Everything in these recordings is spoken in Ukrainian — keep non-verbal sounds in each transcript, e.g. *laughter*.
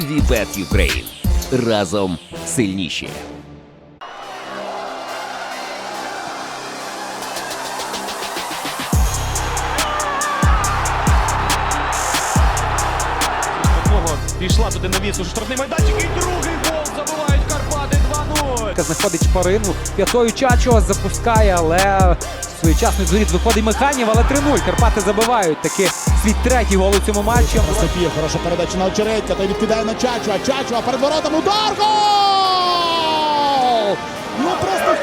Вібет Юкрейн. Разом сильніші. Пішла туди навіс у штрафний майданчик і другий гол забивають Карпати 2-0. Знаходить шпарину. П'ятою Чачо запускає, але своєчасно з виходить Механів, але 3-0. Карпати забивають таки свій третій гол у цьому матчі. Софія, хороша передача на очередька, той відкидає на Чачу, а Чачу, а перед воротами удар! Гол! Ну просто...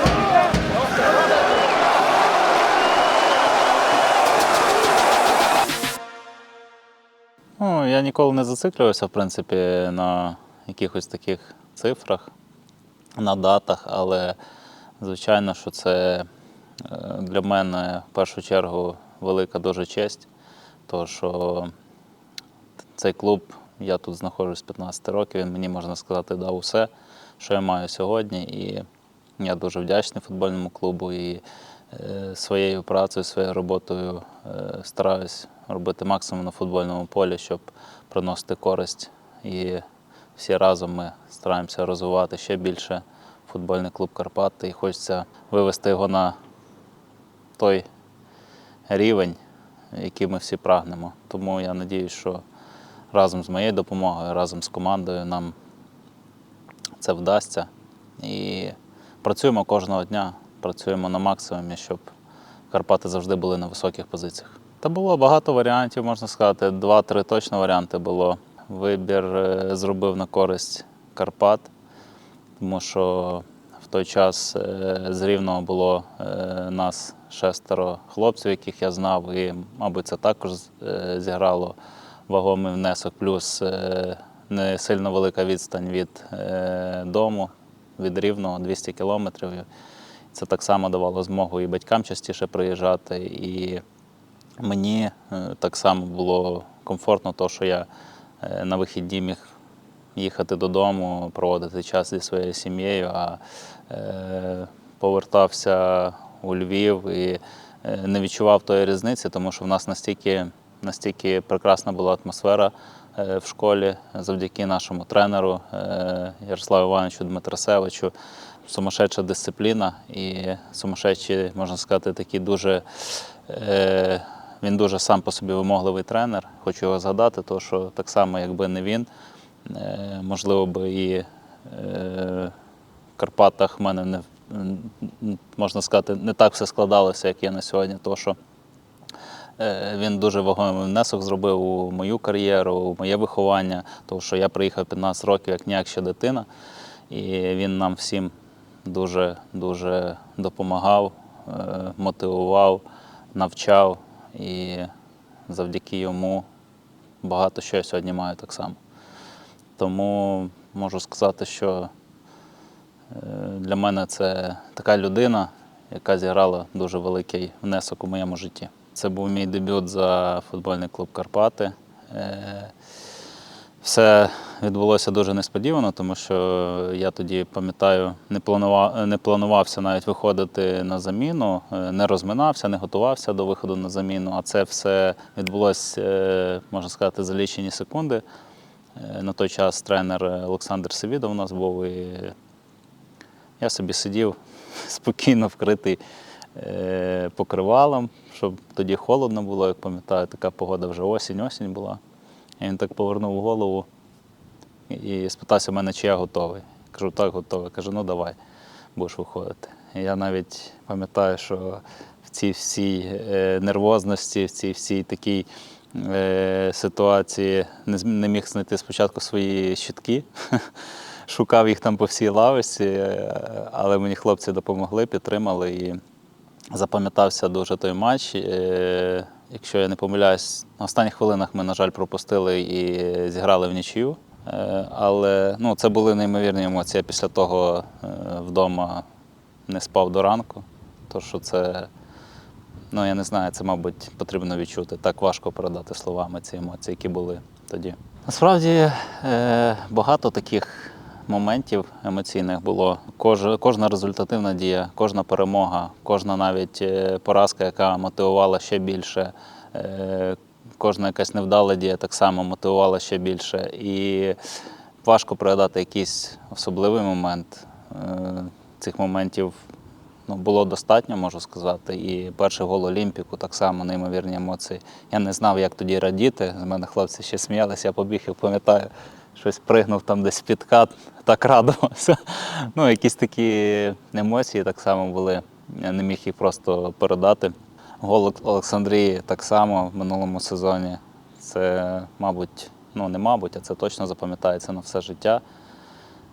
Ну, я ніколи не зациклювався, в принципі, на якихось таких цифрах, на датах, але звичайно, що це для мене в першу чергу велика дуже честь, тому що цей клуб, я тут знаходжусь з 15 років, він мені, можна сказати, дав усе, що я маю сьогодні. І я дуже вдячний футбольному клубу і е, своєю працею, своєю роботою е, стараюсь робити максимум на футбольному полі, щоб приносити користь. І всі разом ми стараємося розвивати ще більше футбольний клуб Карпати. І хочеться вивести його на той рівень, який ми всі прагнемо. Тому я сподіваюся, що разом з моєю допомогою, разом з командою нам це вдасться. І працюємо кожного дня, працюємо на максимумі, щоб Карпати завжди були на високих позиціях. Та було багато варіантів, можна сказати, два-три точно варіанти було. Вибір е, зробив на користь Карпат, тому що в той час е, з Рівного було е, нас шестеро хлопців, яких я знав, і, мабуть, це також е, зіграло вагомий внесок, плюс е, не сильно велика відстань від е, дому, від Рівного 200 кілометрів. Це так само давало змогу і батькам частіше приїжджати, і мені так само було комфортно, то, що я на вихідні міг їхати додому, проводити час зі своєю сім'єю, а повертався у Львів і е, не відчував тої різниці, тому що в нас настільки, настільки прекрасна була атмосфера е, в школі завдяки нашому тренеру е, Ярославу Івановичу Дмитросевичу. Сумасшедша дисципліна і сумасшедші, можна сказати, такі дуже. Він дуже сам по собі вимогливий тренер. Хочу його згадати, тому що так само, якби не він, можливо би і в Карпатах в мене не можна сказати, не так все складалося, як є на сьогодні. Тому що е, він дуже вагомий внесок зробив у мою кар'єру, у моє виховання, тому що я приїхав 15 років як ніяк ще дитина, і він нам всім дуже дуже допомагав, е, мотивував, навчав. І завдяки йому багато що я сьогодні маю так само. Тому можу сказати, що для мене це така людина, яка зіграла дуже великий внесок у моєму житті. Це був мій дебют за футбольний клуб Карпати. Е, Все відбулося дуже несподівано, тому що я тоді пам'ятаю, не планував, не планувався навіть виходити на заміну, е, не розминався, не готувався до виходу на заміну. А це все відбулося, е, можна сказати, за лічені секунди. Е, На той час тренер Олександр Севідов у нас був, і я собі сидів *laughs* спокійно вкритий е, покривалом, щоб тоді холодно було, як пам'ятаю, така погода вже осінь, осінь була. І він так повернув голову і спитався в мене, чи я готовий. Кажу, так, готовий. Каже, ну давай, будеш виходити. І я навіть пам'ятаю, що в цій всій е, нервозності, в цій всій такій е, ситуації не міг знайти спочатку свої щитки. *laughs* Шукав їх там по всій лавиці, е, але мені хлопці допомогли, підтримали і запам'ятався дуже той матч. Е, Якщо я не помиляюсь, на останніх хвилинах ми, на жаль, пропустили і зіграли в нічию. Е, Але ну, це були неймовірні емоції. Після того вдома не спав до ранку. То, що це, ну я не знаю, це, мабуть, потрібно відчути. Так важко передати словами ці емоції, які були тоді. Насправді багато таких моментів емоційних було. Кож, кожна результативна дія, кожна перемога, кожна навіть е, поразка, яка мотивувала ще більше. Е, кожна якась невдала дія так само мотивувала ще більше. І важко пригадати якийсь особливий момент. Е, Цих моментів ну, було достатньо, можу сказати. І перший гол Олімпіку так само неймовірні емоції. Я не знав, як тоді радіти. З мене хлопці ще сміялися, я побіг і пам'ятаю, щось пригнув там десь під кат, так радувався. Ну, якісь такі емоції так само були. Я не міг їх просто передати. Гол Олександрії так само в минулому сезоні. Це, мабуть, ну не мабуть, а це точно запам'ятається на все життя.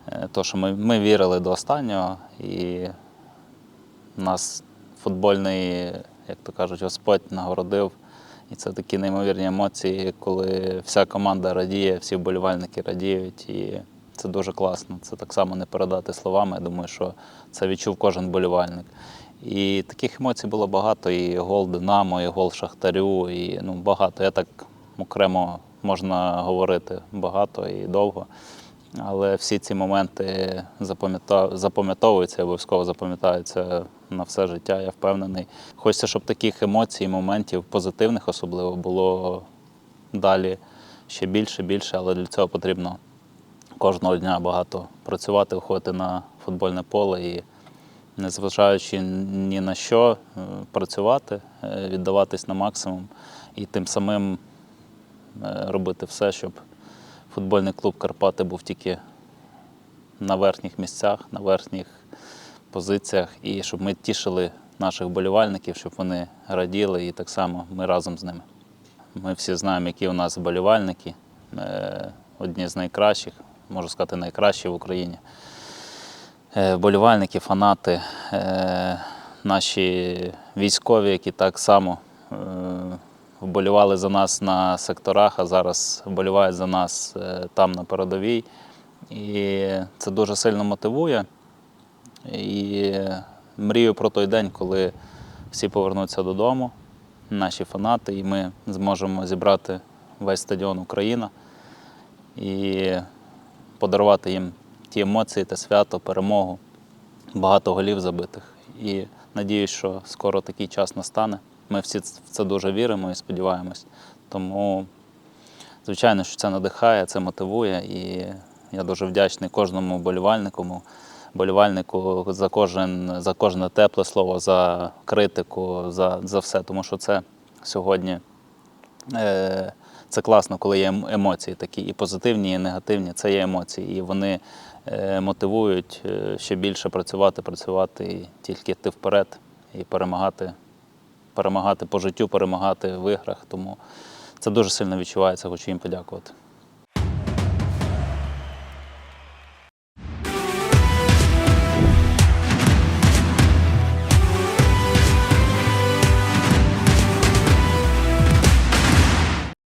Е, То, що ми, ми вірили до останнього, і нас футбольний, як то кажуть, Господь нагородив. І це такі неймовірні емоції, коли вся команда радіє, всі вболівальники радіють. І це дуже класно. Це так само не передати словами. Я думаю, що це відчув кожен вболівальник. І таких емоцій було багато. І гол Динамо, і гол Шахтарю, і ну, багато. Я так окремо можна говорити багато і довго. Але всі ці моменти запам'ятовуються, обов'язково запам'ятаються на все життя, я впевнений. Хочеться, щоб таких емоцій, моментів, позитивних особливо, було далі ще більше, більше, але для цього потрібно кожного дня багато працювати, виходити на футбольне поле і, незважаючи ні на що, е, працювати, е, віддаватись на максимум і тим самим е, робити все, щоб футбольний клуб Карпати був тільки на верхніх місцях, на верхніх позиціях, і щоб ми тішили наших болівальників, щоб вони раділи, і так само ми разом з ними. Ми всі знаємо, які у нас вболівальники, е, одні з найкращих, можу сказати, найкращі в Україні. Е, Вболівальники, фанати, е, наші військові, які так само вболівали за нас на секторах, а зараз вболівають за нас е, там на передовій. І це дуже сильно мотивує. І мрію про той день, коли всі повернуться додому, наші фанати, і ми зможемо зібрати весь стадіон Україна і подарувати їм ті емоції, те свято, перемогу, багато голів забитих. І надіюсь, що скоро такий час настане. Ми всі в це дуже віримо і сподіваємось. Тому, звичайно, що це надихає, це мотивує. І я дуже вдячний кожному болівальнику, болівальнику за, кожен, за кожне тепле слово, за критику, за, за все. Тому що це сьогодні е, це класно, коли є ем- емоції такі і позитивні, і негативні. Це є емоції. І вони е, мотивують е, ще більше працювати, працювати і тільки йти вперед і перемагати, перемагати по життю, перемагати в іграх. Тому це дуже сильно відчувається, хочу їм подякувати.